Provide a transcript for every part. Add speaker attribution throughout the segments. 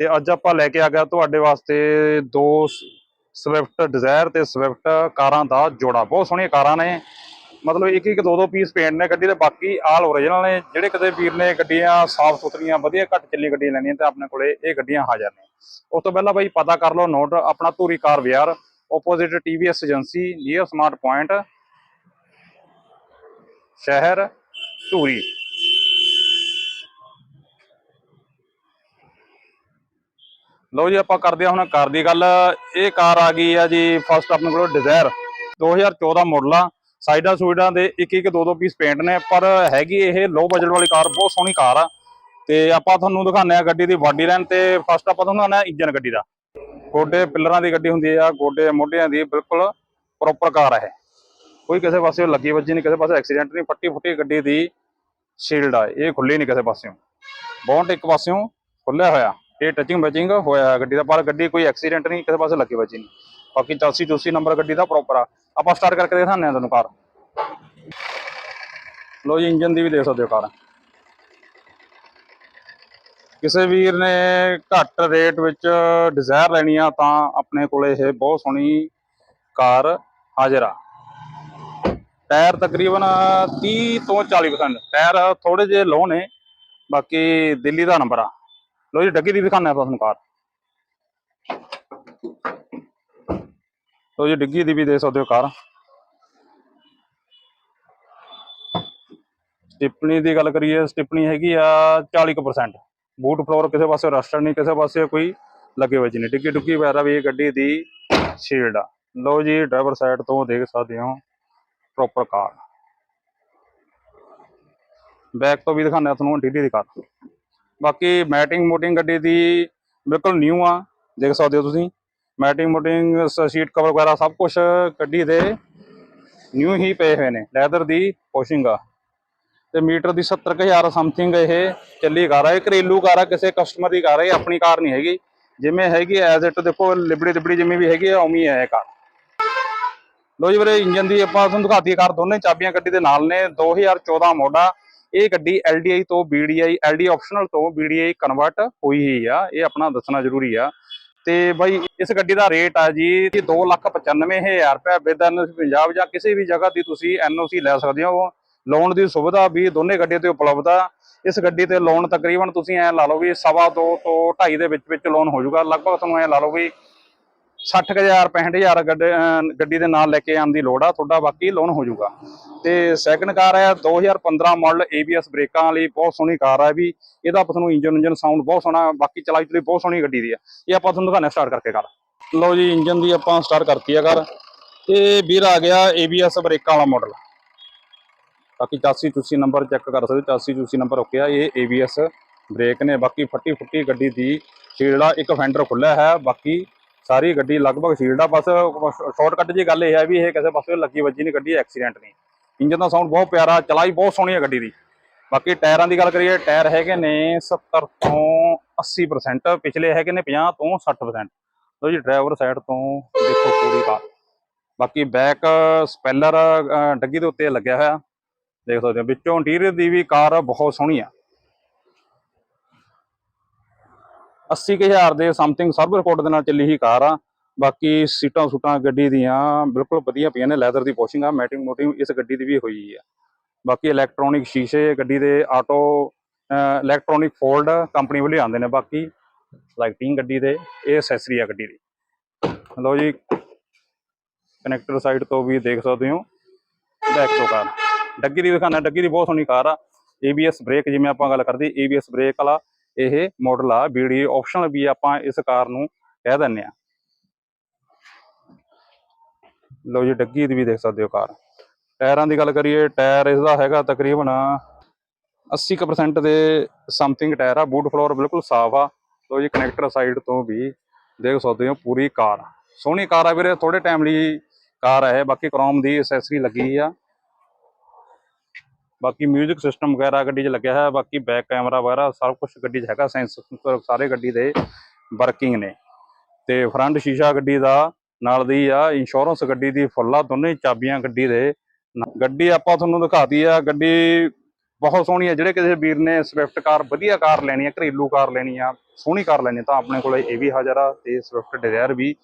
Speaker 1: ਤੇ ਅੱਜ ਆਪਾਂ ਲੈ ਕੇ ਆ ਗਿਆ ਤੁਹਾਡੇ ਵਾਸਤੇ ਦੋ ਸਵਿਫਟ ਡਿਜ਼ਾਇਰ ਤੇ ਸਵਿਫਟ ਕਾਰਾਂ ਦਾ ਜੋੜਾ। ਬਹੁਤ ਸੋਹਣੀਆਂ ਕਾਰਾਂ ਨੇ। ਮਤਲਬ ਇੱਕ ਇੱਕ ਦੋ ਦੋ ਪੀਸ ਪੇਂਟ ਨੇ ਗੱਡੀ ਦੇ, ਬਾਕੀ ਆਲ ਓਰੀਜਨਲ ਨੇ। ਜਿਹੜੇ ਕਦੇ ਵੀਰ ਨੇ ਗੱਡੀਆਂ ਸਾਫ਼ ਸੁਥਰੀਆਂ, ਵਧੀਆ ਘੱਟ ਚੱਲੀ ਗੱਡੀਆਂ ਲੈਣੀਆਂ ਤੇ ਆਪਣੇ ਕੋਲੇ ਇਹ ਗੱਡੀਆਂ ਹਾਜ਼ਰ ਨੇ। ਉਸ ਤੋਂ ਪਹਿਲਾਂ ਬਾਈ ਪਤਾ ਕਰ ਲਓ ਨੋਟ, ਆਪਣਾ Dhuri car ਵਿਆਰ opposite TVS agency near smart point ਸ਼ਹਿਰ ਧੂਰੀ। ਲਓ ਜੀ, ਆਪਾਂ ਕਰਦੇ ਹਾਂ ਹੁਣ ਕਾਰ ਦੀ ਗੱਲ। ਇਹ ਕਾਰ ਆ ਗਈ ਆ ਜੀ ਫਸਟ ਆਪਣੇ ਕੋਲ ਡਿਜ਼ਾਇਰ 2014 ਮਾਡਲ ਆ। ਸਾਈਡਾਂ ਸੂਈਡਾਂ ਦੇ ਇੱਕ ਇੱਕ ਦੋ ਦੋ ਪੀਸ ਪੇਂਟ ਨੇ, ਪਰ ਹੈਗੀ ਇਹ ਲੋ ਬਜਟ ਵਾਲੀ ਕਾਰ, ਬਹੁਤ ਸੋਹਣੀ ਕਾਰ ਆ। ਤੇ ਆਪਾਂ ਤੁਹਾਨੂੰ ਦਿਖਾਉਂਦੇ ਆ ਗੱਡੀ ਦੀ ਬਾਡੀ ਲਾਈਨ ਤੇ ਫਸਟ ਆਪਾਂ ਤੁਹਾਨੂੰ ਦਿਖਾਉਂਦੇ ਆ ਇੰਜਨ ਗੱਡੀ ਦਾ। ਗੋਡੇ ਪਿੱਲਰਾਂ ਦੀ ਗੱਡੀ ਹੁੰਦੀ ਆ, ਗੋਡੇ ਮੋਢਿਆਂ ਦੀ ਬਿਲਕੁਲ ਪ੍ਰੋਪਰ ਕਾਰ ਹੈ ਕੋਈ ਕਿਸੇ ਪਾਸੇ ਲੱਗੀ ਵੱਜੀ ਨਹੀਂ, ਕਿਸੇ ਪਾਸੇ ਐਕਸੀਡੈਂਟ ਨਹੀਂ ਫੱਟੀ ਫੁੱਟੀ ਗੱਡੀ ਦੀ ਸ਼ੀਲਡ ਆ। ਇਹ ਖੁੱਲੀ ਨਹੀਂ ਕਿਸੇ ਪਾਸਿਓਂ। ਬੌਂਟ ਇੱਕ ਪਾਸਿਓਂ ਖੁੱਲਿਆ ਹੋਇਆ। ਇਹ ਟਚਿੰਗ ਮੈਚਿੰਗ ਹੋਇਆ ਗੱਡੀ ਦਾ, ਪਰ ਗੱਡੀ ਕੋਈ ਐਕਸੀਡੈਂਟ ਨਹੀਂ, ਕਿਸੇ ਪਾਸੇ ਲੱਗੀ ਬਚੀ ਨਹੀਂ ਬਾਕੀ 84 ਚੂਸੀ ਨੰਬਰ ਗੱਡੀ ਦਾ ਪ੍ਰੋਪਰ ਆ। ਆਪਾਂ ਸਟਾਰਟ ਕਰਕੇ ਦਿਖਾਉਂਦੇ ਆ ਤੁਹਾਨੂੰ ਕਾਰ। ਲੋ ਜੀ ਇੰਜਨ ਦੀ ਵੀ ਦੇਖ ਸਕਦੇ ਹੋ ਕਾਰ। ਕਿਸੇ ਵੀਰ ਨੇ ਘੱਟ ਰੇਟ ਵਿੱਚ ਡਿਜ਼ਾਇਰ ਲੈਣੀ ਆ, ਤਾਂ ਆਪਣੇ ਕੋਲੇ ਇਹ ਬਹੁਤ ਸੋਹਣੀ ਕਾਰ ਹਾਜ਼ਰ ਆ। ਟਾਇਰ ਤਕਰੀਬਨ 30 ਤੋਂ 40% ਟਾਇਰ ਥੋੜੇ ਜਿਹੇ ਲੋ ਨੇ, ਬਾਕੀ ਦਿੱਲੀ ਦਾ ਨੰਬਰ ਆ। ਲੋ ਜੀ, ਡੱਗੀ ਦੀ ਦਿਖਾਉਂਦੇ ਆ ਤੁਹਾਨੂੰ ਕਾਰ। ਲੋ ਜੀ, ਡਿੱਗੀ ਦੀ ਵੀ ਦੇ ਸਕਦੇ ਹੋ ਕਾਰ। ਸਟਿਪਨੀ ਦੀ ਗੱਲ ਕਰੀਏ, ਸਟਿਪਨੀ ਹੈਗੀ ਆ 40% ਬੂਟ ਫਲੋਰ ਕਿਸੇ ਪਾਸੇ ਰਸਟਰ ਨਹੀਂ, ਕਿਸੇ ਪਾਸੇ ਕੋਈ ਲੱਗੇ ਹੋਏ ਜੀ ਨਹੀਂ ਡਿੱਗੀ ਡੁੱਗੀ ਵਗੈਰਾ ਵੀ ਇਹ ਗੱਡੀ ਦੀ ਸ਼ੀਲਡ ਆ। ਲੋ ਜੀ ਡਰਾਈਵਰ ਸਾਈਡ ਤੋਂ ਦੇਖ ਸਕਦੇ ਹੋ ਪ੍ਰੋਪਰ ਕਾਰ ਬੈਕ ਤੋਂ ਵੀ ਦਿਖਾਉਂਦਾ ਤੁਹਾਨੂੰ ਡੀਡੀ ਦੀ ਕਾਰ। ਬਾਕੀ ਮੈਟਿੰਗ ਮੋਟਿੰਗ ਗੱਡੀ ਦੀ ਬਿਲਕੁਲ ਨਿਊ ਆ, ਦੇਖ ਸਕਦੇ ਹੋ ਤੁਸੀਂ। ਮੈਟਿੰਗ ਮੋਟਿੰਗ ਸੀਟ ਕਵਰ ਵਗੈਰਾ ਸਭ ਕੁਝ ਗੱਡੀ ਦੇ ਨਿਊ ਹੀ ਪਏ ਹੋਏ ਨੇ ਲੈਦਰ ਦੀ ਪੋਸ਼ਿੰਗ ਆ। ਤੇ ਮੀਟਰ ਦੀ 70000 ਸਮਥਿੰਗ ਇਹ ਚੱਲੀ ਕਾਰ ਆ। ਇਹ ਘਰੇਲੂ ਕਾਰ ਆ, ਕਿਸੇ ਕਸਟਮਰ ਦੀ ਕਾਰ ਆ ਆਪਣੀ ਕਾਰ ਨਹੀਂ ਹੈਗੀ। ਜਿਵੇਂ ਹੈਗੀ ਐਜ਼ ਇਟ ਦੇਖੋ, ਲਿਬੜੀ ਲਿਬੜੀ ਜਿਵੇਂ ਵੀ ਹੈਗੀ ਆ, ਉਵੇਂ ਹੈ ਇਹ ਕਾਰ। ਲੋ ਜੀ ਵੀਰੇ, ਇੰਜਨ ਦੀ ਆਪਾਂ ਤੁਹਾਨੂੰ ਦਿਖਾਤੀ ਕਾਰ, ਦੋਨੇ ਚਾਬੀਆਂ ਗੱਡੀ ਦੇ ਨਾਲ ਨੇ 2014 ਮੋਡਾ ਇਹ ਗੱਡੀ LDI ਤੋਂ BDI LD ਆਪਸ਼ਨਲ ਤੋਂ BDI ਕਨਵਰਟ ਹੋਈ ਹੀ ਆ। ਇਹ ਆਪਣਾ ਦੱਸਣਾ ਜ਼ਰੂਰੀ ਆ। ਤੇ ਬਾਈ, ਇਸ ਗੱਡੀ ਦਾ ਰੇਟ ਆ ਜੀ 295000 ਰੁਪਏ ਵਿਦ ਐਨਓਸੀ ਪੰਜਾਬ ਜਾਂ ਕਿਸੇ ਵੀ ਜਗ੍ਹਾ ਦੀ ਤੁਸੀਂ ਐਨਓਸੀ ਲੈ ਸਕਦੇ ਹੋ। ਲੋਨ ਦੀ ਸੁਵਿਧਾ ਵੀ ਦੋਨੇ ਗੱਡੀਆਂ ਤੇ ਉਪਲਬਧ ਆ। ਇਸ ਗੱਡੀ ਤੇ ਲੋਨ ਤਕਰੀਬਨ ਤੁਸੀਂ ਐ ਲਾ ਲਓ ਵੀ ਸਵਾ ਦੋ ਤੋਂ 2.5 ਦੇ ਵਿੱਚ ਵਿੱਚ ਲੋਨ ਹੋ ਜਾਊਗਾ। ਲਗਭਗ ਤੁਹਾਨੂੰ ਐ ਲਾ ਲਓ ਵੀ 60000 65000 ਗੱਡੀ, ਅਹ, ਗੱਡੀ ਦੇ ਨਾਲ ਲੈ ਕੇ ਆਉਣ ਦੀ ਲੋੜ ਆ, ਤੁਹਾਡਾ ਬਾਕੀ ਲੋਨ ਹੋ ਜਾਊਗਾ। ਤੇ ਸੈਕੰਡ ਕਾਰ ਹੈ 2015 ਮਾਡਲ ABS ਬ੍ਰੇਕਾਂ ਵਾਲੀ, ਬਹੁਤ ਸੋਹਣੀ ਕਾਰ ਹੈ ਵੀ। ਇਹਦਾ ਆਪਾਂ ਤੁਹਾਨੂੰ ਇੰਜਨ ਇੰਜਨ ਸਾਊਂਡ ਬਹੁਤ ਸੋਹਣਾ, ਬਾਕੀ ਚਲਾਈ ਚਲੀ ਬਹੁਤ ਸੋਹਣੀ ਗੱਡੀ ਦੀ ਆ। ਇਹ ਆਪਾਂ ਤੁਹਾਨੂੰ ਦਿਖਾਣੇ ਸਟਾਰਟ ਕਰਕੇ ਕਰ। ਲਓ ਜੀ ਇੰਜਨ ਦੀ ਆਪਾਂ ਸਟਾਰਟ ਕਰਤੀ ਆ ਕਰ। ਤੇ ਵੀਰ ਆ ਗਿਆ ABS ਬ੍ਰੇਕਾਂ ਵਾਲਾ ਮਾਡਲ ਬਾਕੀ 84 ਚੂਸੀ ਨੰਬਰ ਚੈੱਕ ਕਰ ਸਕਦੇ 84 ਚੂਸੀ ਨੰਬਰ ਓਕੇ ਆ, ਇਹ ABS ਬ੍ਰੇਕ ਨੇ। ਬਾਕੀ ਫੱਟੀ ਫੁੱਟੀ ਗੱਡੀ ਦੀ ਸ਼ੀਲਡ ਆ ਇੱਕ ਫੈਂਡਰ ਖੁੱਲਿਆ ਹੈ, ਬਾਕੀ ਸਾਰੀ ਗੱਡੀ ਲਗਭਗ ਸ਼ੀਲਡ ਆ, ਬਸ ਸ਼ਾਰਟਕਟ ਜੀ ਗੱਲ ਇਹ ਹੈ ਵੀ ਇਹ ਕਿਸੇ ਪਾਸੇ ਲੱਗੀ ਵੱਜੀ ਨਹੀਂ ਗੱਡੀ ਐਕਸੀਡੈਂਟ ਨਹੀਂ। ਇੰਜਨ ਦਾ ਸਾਊਂਡ ਬਹੁਤ ਪਿਆਰਾ, ਚਲਾਈ ਬਹੁਤ ਸੋਹਣੀ ਹੈ ਗੱਡੀ ਦੀ। ਬਾਕੀ ਟਾਇਰਾਂ ਦੀ ਗੱਲ ਕਰੀਏ, ਟਾਇਰ ਹੈਗੇ ਨੇ 70 ਤੋਂ 80% ਪਿਛਲੇ ਹੈਗੇ ਨੇ 50 ਤੋਂ 60% ਲੋ ਜੀ ਡਰਾਈਵਰ ਸਾਈਡ ਤੋਂ ਦੇਖੋ ਪੂਰੀ ਕਾਰ। ਬਾਕੀ ਬੈਕ ਸਪੈਲਰ ਡੱਗੀ ਦੇ ਉੱਤੇ ਲੱਗਿਆ ਹੋਇਆ। ਦੇਖ ਸਕਦੇ ਹੋ, ਵਿੱਚੋਂ ਇੰਟੀਰੀਅਰ ਦੀ ਵੀ ਕਾਰ ਬਹੁਤ ਸੋਹਣੀ ਆ। 80000 ਦੇ ਸਮਥਿੰਗ ਸਰਵਿਸ ਰਿਕਾਰਡ ਦੇ ਨਾਲ ਚੱਲੀ ਹੀ ਕਾਰ ਆ। ਬਾਕੀ ਸੀਟਾਂ ਸੂਟਾਂ ਗੱਡੀ ਦੀਆਂ ਬਿਲਕੁਲ ਵਧੀਆ ਪਈਆਂ ਨੇ ਲੈਦਰ ਦੀ ਪੋਸ਼ਿੰਗ ਆ ਮੈਟਿੰਗ ਮੋਟਿੰਗ ਇਸ ਗੱਡੀ ਦੀ ਵੀ ਹੋਈ ਆ। ਬਾਕੀ ਇਲੈਕਟ੍ਰੋਨਿਕ ਸ਼ੀਸ਼ੇ, ਗੱਡੀ ਦੇ ਆਟੋ ਇਲੈਕਟ੍ਰੋਨਿਕ ਫੋਲਡ ਕੰਪਨੀ ਵੱਲੋਂ ਆਉਂਦੇ ਨੇ। ਬਾਕੀ ਲਾਈਟਿੰਗ ਗੱਡੀ ਦੇ, ਇਹ ਐਕਸੈਸਰੀ ਆ ਗੱਡੀ ਦੀ। ਲਓ ਜੀ ਕਨੈਕਟਰ ਸਾਈਡ ਤੋਂ ਵੀ ਦੇਖ ਸਕਦੇ ਹੋ। ਬੈਕ ਤੋਂ ਕਾਰ। ਡੱਗੀ ਦੀ ਦਿਖਾਣਾ ਡੱਗੀ ਦੀ ਬਹੁਤ ਸੋਹਣੀ ਕਾਰ ਆ। ABS ਬ੍ਰੇਕ ਜਿਵੇਂ ਆਪਾਂ ਗੱਲ ਕਰਦੇ ABS ਬ੍ਰੇਕ ਵਾਲਾ। ਇਹ ਮਾਡਲ ਆ BD ਆਪਸ਼ਨਲ ਵੀ ਆਪਾਂ ਇਸ ਕਾਰ ਨੂੰ ਕਹਿ ਦਿੰਨੇ ਆ ਲਓ ਜੀ, ਡੱਗੀ ਦੀ ਵੀ ਦੇਖ ਸਕਦੇ ਹੋ ਕਾਰ। ਟਾਇਰਾਂ ਦੀ ਗੱਲ ਕਰੀਏ, ਟਾਇਰ ਇਸਦਾ ਹੈਗਾ ਤਕਰੀਬਨ 80% ਦੇ ਸਮਥਿੰਗ ਟਾਇਰ ਆ ਬੂਟ ਫਲੋਰ ਬਿਲਕੁਲ ਸਾਫ਼ ਆ। ਲਓ ਜੀ ਕਨੈਕਟਰ ਸਾਈਡ ਤੋਂ ਵੀ ਦੇਖ ਸਕਦੇ ਹੋ ਪੂਰੀ ਕਾਰ। ਸੋਹਣੀ ਕਾਰ ਆ ਵੀਰੇ ਥੋੜੇ ਟਾਈਮ ਲਈ ਕਾਰ ਹੈ ਬਾਕੀ ਕ੍ਰੋਮ ਦੀ ਐਕਸੈਸਰੀ ਲੱਗੀ ਆ। ਬਾਕੀ 뮤직 ਸਿਸਟਮ ਵਗੈਰਾ ਗੱਡੀ 'ਚ ਲੱਗਿਆ ਹੈ ਬਾਕੀ ਬੈਕ ਕੈਮਰਾ ਵਗੈਰਾ ਸਭ ਕੁਝ ਗੱਡੀ 'ਚ ਹੈਗਾ ਸੈਂਸਰ ਸਾਰੇ ਗੱਡੀ ਦੇ ਵਰਕਿੰਗ ਨੇ। ਤੇ ਫਰੰਟ ਸ਼ੀਸ਼ਾ ਗੱਡੀ ਦਾ, ਨਾਲ ਦੀ ਆ ਇੰਸ਼ੋਰੈਂਸ ਗੱਡੀ ਦੀ ਫੁੱਲ ਆ, ਦੋਨੇ ਚਾਬੀਆਂ ਗੱਡੀ ਦੇ। ਗੱਡੀ ਆਪਾਂ ਤੁਹਾਨੂੰ ਦਿਖਾਤੀ ਆ ਗੱਡੀ ਬਹੁਤ ਸੋਹਣੀ ਹੈ ਜਿਹੜੇ ਕਿਸੇ ਵੀਰ ਨੇ ਸਵਿਫਟ ਕਾਰ, ਵਧੀਆ ਕਾਰ ਲੈਣੀ ਹੈ ਘਰੇਲੂ ਕਾਰ ਲੈਣੀ ਆ, ਸੋਹਣੀ ਕਾਰ ਲੈਣੀ ਤਾਂ ਆਪਣੇ ਕੋਲੇ ਇਹ ਵੀ ਹਾਜ਼ਰ ਆ, ਤੇ ਸਵਿਫਟ ਡਿਜ਼ਾਇਰ ਵੀ।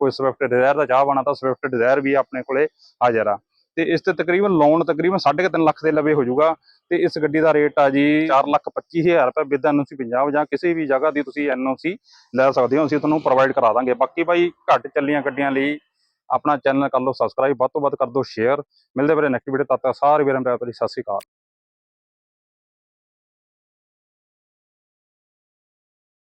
Speaker 1: ਕੋਈ ਸਵਿਫਟ ਡਿਜ਼ਾਇਰ ਦਾ ਚਾਹ ਬਣਾ ਤਾਂ ਸਵਿਫਟ ਡਿਜ਼ਾਇਰ ਵੀ ਆਪਣੇ ਕੋਲੇ ਹਾਜ਼ਰ ਆ। ਤੇ ਇਸ ਤੇ ਤਕਰੀਬਨ ਲੋਨ ਤਕਰੀਬਨ 3.5 ਲੱਖ ਦੇ ਲਵੇ ਹੋ ਜਾਊਗਾ ਤੇ ਇਸ ਗੱਡੀ ਦਾ ਰੇਟ ਆ ਜੀ 425000 ਰੁਪਏ ਵਿਦ ਐਨਓਸੀ ਪੰਜਾਬ ਜਾਂ ਕਿਸੇ ਵੀ ਜਗ੍ਹਾ ਦੀ ਤੁਸੀਂ ਐਨਓਸੀ ਲੈ ਸਕਦੇ ਹੋ। ਅਸੀਂ ਤੁਹਾਨੂੰ ਪ੍ਰੋਵਾਈਡ ਕਰਾ ਦਾਂਗੇ। ਬਾਕੀ ਭਾਈ ਘੱਟ ਚੱਲੀਆਂ ਗੱਡੀਆਂ ਲਈ ਆਪਣਾ ਚੈਨਲ ਕਰ ਲਓ ਸਬਸਕ੍ਰਾਈਬ ਵੱਧ ਤੋਂ ਵੱਧ ਕਰ ਦਿਓ ਸ਼ੇਅਰ ਮਿਲਦੇ ਵੀਰੇ ਨੈਕਸਟ ਵੀਡੀਓ ਤੱਕ ਸਾਰੇ ਵੀਰਾਂ ਪਿਆਰ ਭਰੀ ਸਤਿ ਸ਼੍ਰੀ ਅਕਾਲ।